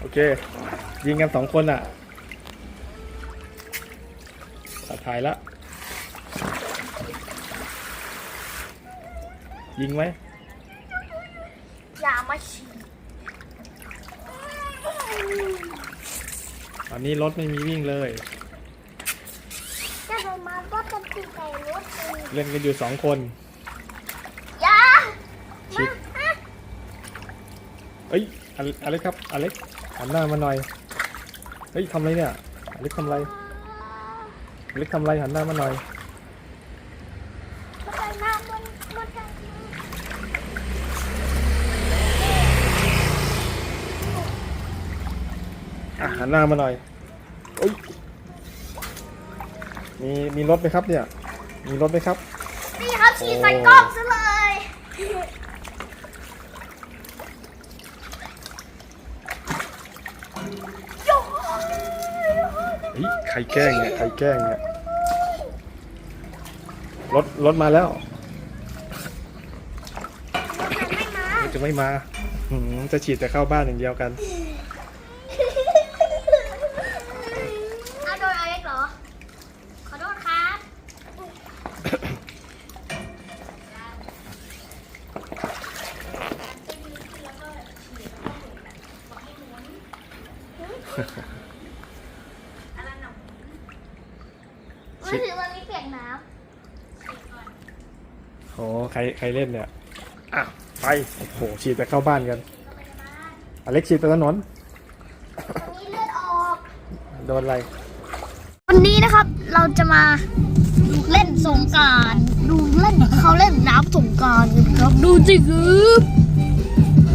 โอเค ยิงกันสองคนอะตัดถ่ายละ ยิงไหมอย่ามาฉีดตอนนี้รถไม่มีวิ่งเลยถ้าโดนมาก็จะตีใส่รถเองเล่นกันอยู่สองคนอย่าชิดเอ้ยอเอะไรครับอเล็ก หันหน้ามาหน่อย เฮ้ยทำอะไรเนี่ยเล็กทำอะไรเล็กทำอะไรหันหน้ามาหน่อยหันมันจะอะหันหน้ามาหน่อยโอ้ยมีมีรถไหมครับเนี่ย มีรถไหมครับนี่ครับฉีดใส่กล้องซะเลย รแกล้งเนี่ยใครแกล้งเนี่ยรถรถมาแล้วไม่มาจะไม่มาหืมจะฉีดจะเข้าบ้านอย่างเดียวกัน เอาโดนอะไรเหรอ ขอโทษครับ มือถือมันมีเปียกน้ โอ้ใค รใครเล่นเนี่ยอะไปโอ้โหฉีดจะเข้าบ้านกันอเล็กฉีดไปถนนำตอนนี้เลือดออกโดนอะไร วันนี้นะครับเราจะมาเล่นสงกรารดูเล่นเขาเล่นน้ำสงกรารกันครับดูสิครับ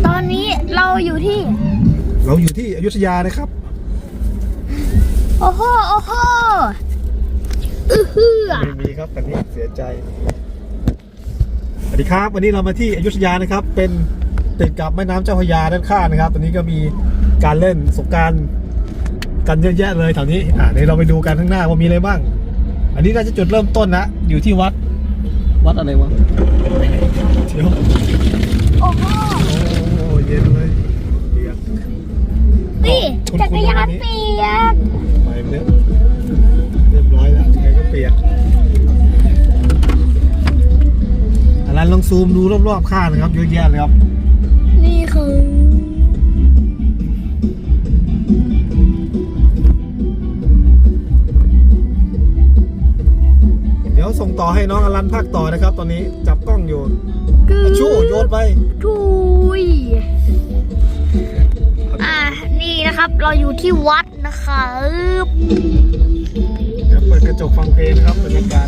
ตอนนี้เราอยู่ที่ เราอยู่ที่อยุธยานะครับ โอ้โหโอ้โหอือฮือ ไม่มีครับกันนี้เสียใจ สวัสดีครับ วันนี้เรามาที่อยุธยานะครับ เป็นติดกับแม่น้ำเจ้าพระยาด้านข้างนะครับ ตอนนี้ก็มีการเล่นสงกรารกันเยอะแยะเลยแถวนี้อ่าเดี๋ยวเราไปดูกันข้างหน้าว่ามีอะไรบ้าง อันนี้น่าจะจุดเริ่มต้นนะอยู่ที่วัด วัดอะไรวะเดี๋ยวโอ้โหโอ้เย็นเลยเปียกนี่คุณจักรยานเปียกไปเรียบเรียบร้อยแล้วยังไงก็เปียก อารันลองซูมดูรอบๆข้างนะครับเยอะแยะเลยครับ นี่คือเดี๋ยวส่งต่อให้น้องอลันภาคต่อนะครับ ตอนนี้จับกล้องอยู่คือชูโยนไปทุยอ่านี่นะครับเราอยู่ที่วัดนะครับเดี๋ยวเปิดกระจกฟังเพลงนะครับบรรยากาศ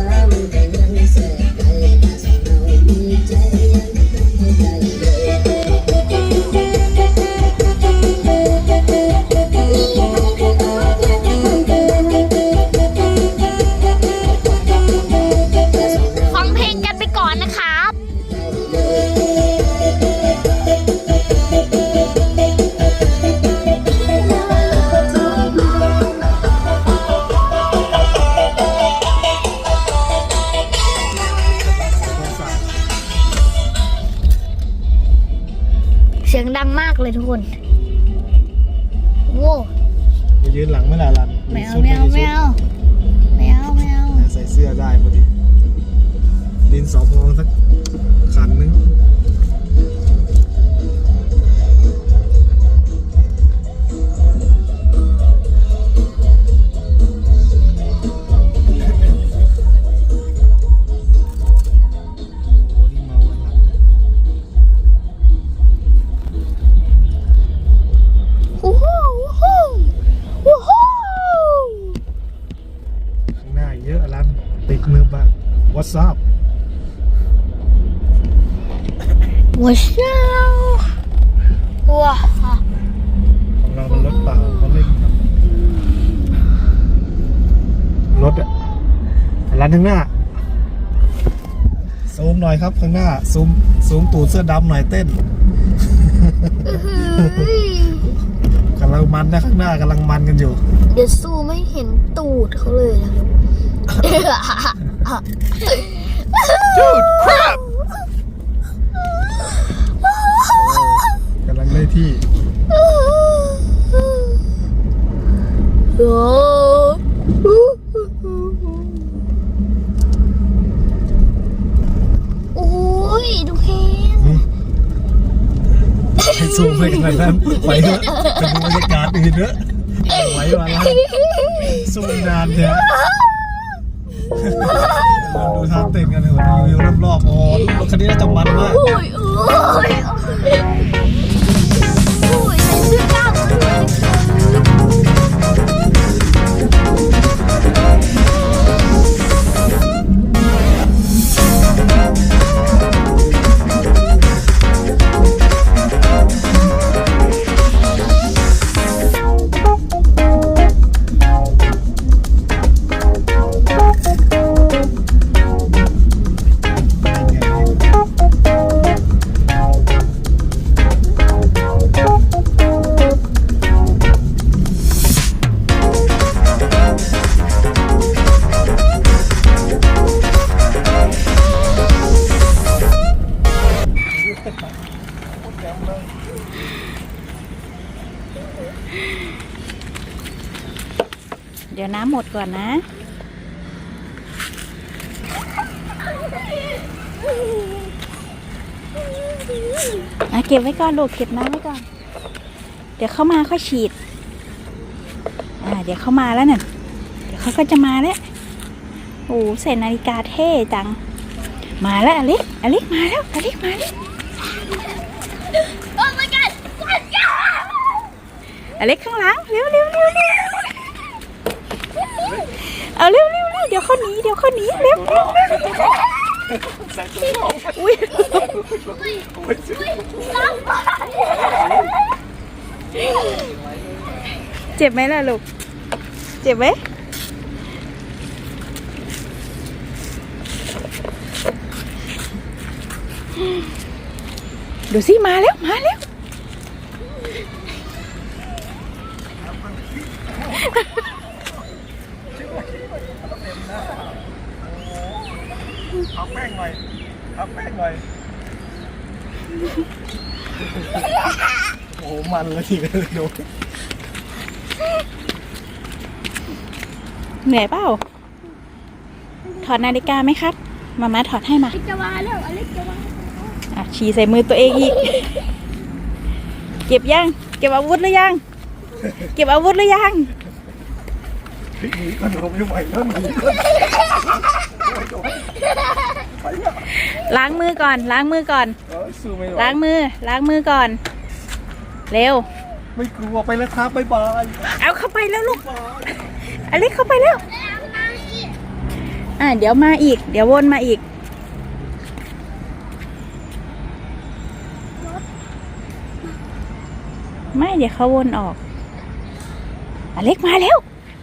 พอดีดินสอพองสักคัน บ้าง What's up ว้าวว้าวของเรามันรถเปล่าเขาเล่นแบบรถอะร้านข้างหน้า ซูมหน่อยครับข้างหน้า ซูม ซูมตูดเสื้อดำหน่อยเต้น กำลังมันนะข้างหน้ากำลังมันกันอยู่โเดี๋ยวสู้ไม่เห็นตูดเขาเลยนะครับ Dude crap กำลังได้ที่โอ้โอ้ยดูเพนให้ซูมไปขนาดนั้นไหวเถอะไปดูบรรยากาศอื่นเถอะไหวมาแล้วซูมนานเถอะเรา ดูทางเต้นกันเลยดูวิวรอบๆโอ้ ดี๋ยวน้ำหมดก่อนนะ อะเก็บไว้ก่อนลูกเก็บน้ำไว้ก่อน เดี๋ยวเข้ามาค่อยฉีด อ่า เดี๋ยวเข้ามาแล้วน่ะเดี๋ยวเขาก็จะมาแล้ว โอ้ใส่นาฬิกาเท่จัง มาแล้วอเล็กอเล็กมาแล้วอเล็กมาแล้วโอ้ my god อเล็กข้างหลังเร็วเร็วเร็วเร็ว เอาเร็วเร็วเร็วเดี๋ยวเขาหนีเดี๋ยวเขาหนีเร็วเร็วเร็วอุ้ยเจ็บไหมล่ะลูก เจ็บไหมดูสิมาแล้ว มาแล้ว เอาแป้งหน่อยเอาแป้งหน่อยโอ้โหมันเลยทีเดียวดูเหนื่อยเปล่า ถอดนาฬิกาไหมครับ มามาถอดให้มาอเล็กจะมาแล้วอเล็กจะมาอะฉี่ใส่มือตัวเองอีก เก็บยัง เก็บอาวุธหรือยัง เก็บอาวุธหรือยัง หนีก่อนเราไม่ไหวแล้วหนีก่อน ล้างมือก่อน ล้างมือก่อน เออสู้ไม่ไหวล้างมือ ล้างมือก่อน เร็ว ไม่กลัวไปแล้วครับบ๊ายบายเอาเข้าไปแล้วลูกอเล็กเข้าไปแล้ว อะเดี๋ยวมาอีก เดี๋ยววนมาอีก ไม่เดี๋ยวเขาวนออก อเล็กมาแล้ว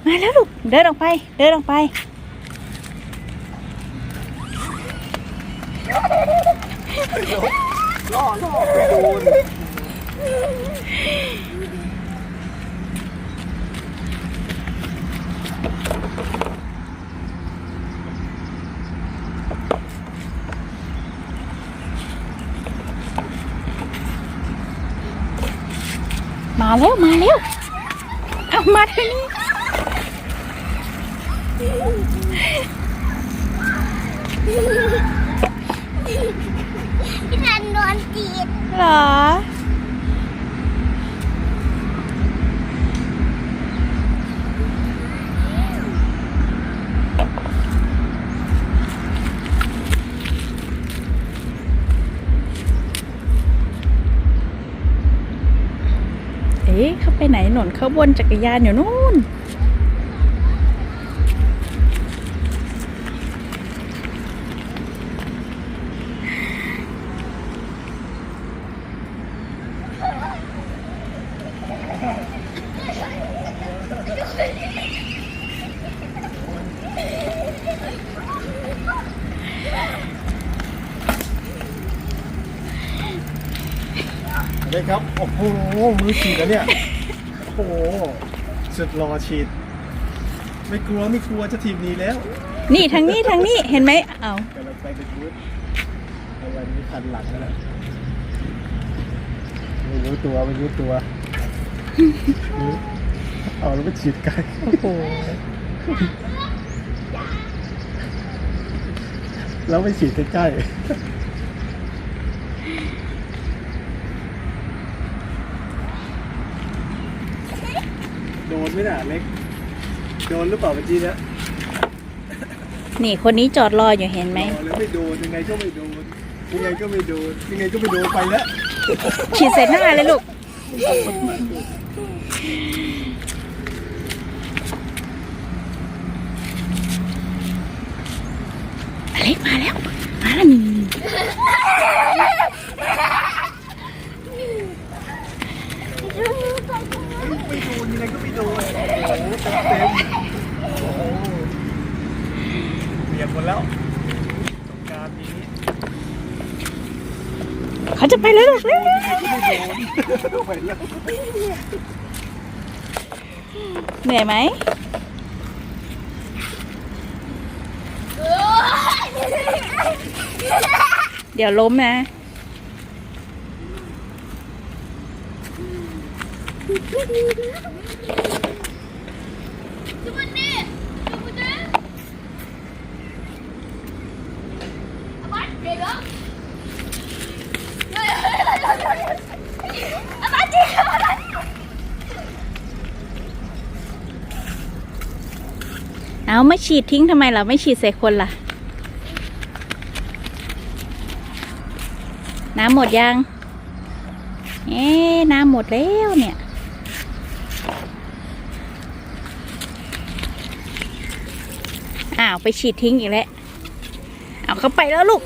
มาแล้วลูก เดินออกไป เดินออกไป ล่ อล่อไปโดนมาแล้ว มาแล้ว เอามาทางนี้ นจีบเหรอ เอ๊ะเขาไปไหนหนนเขาบนจักรยานอยู่นู่น เลยครับ โอ้โห มือฉีดแล้วเนี่ย โอ้โห สุดรอฉีด ไม่กลัวไม่กลัวจะทีมหนี้แล้วนี่ทางนี้ทางนี้เห็นไหมเอากำลังไปเป็นบูธเอาไว้นี่คันหลังแล้วนะไม่รู้ตัวไม่รู้ตัว เอาแล้วไปฉีดไกลโอ้โหแล้วไปฉีดใกล้ๆ นไหมน่ะเล็ก โดนหรือเปล่าเมื่อกี้เนี้ยนี่คนนี้จอดรออยู่เห็นไหมรอแล้วไม่โดนยังไงก็ไม่โดนยังไงก็ไม่โดนยังไงก็ไม่โดนไปแล้วฉีดใส่หน้าเลยลูกอเล็กมาแล้ว มาแล้วนี่ ไม่โดนยังไงก็ไม่โดนโอ้โหเต็มเต็มโอ้โหเบียดหมดแล้วสงกรารนี้เขาจะไปแล้วลูกเร็วไม่โดนไปแล้วเหนื่อยไหมเดี๋ยวล้มนะ ดูมันนี่ดูมันนี่อาบัต เอาไม่ฉีดทิ้งทำไมล่ะ ไม่ฉีดใส่คนล่ะ น้ำหมดยัง เอ๊น้ำหมดแล้วเนี่ยาวไปฉีดทิ้งอีกแล้ว เอาเข้าไปแล้วลูก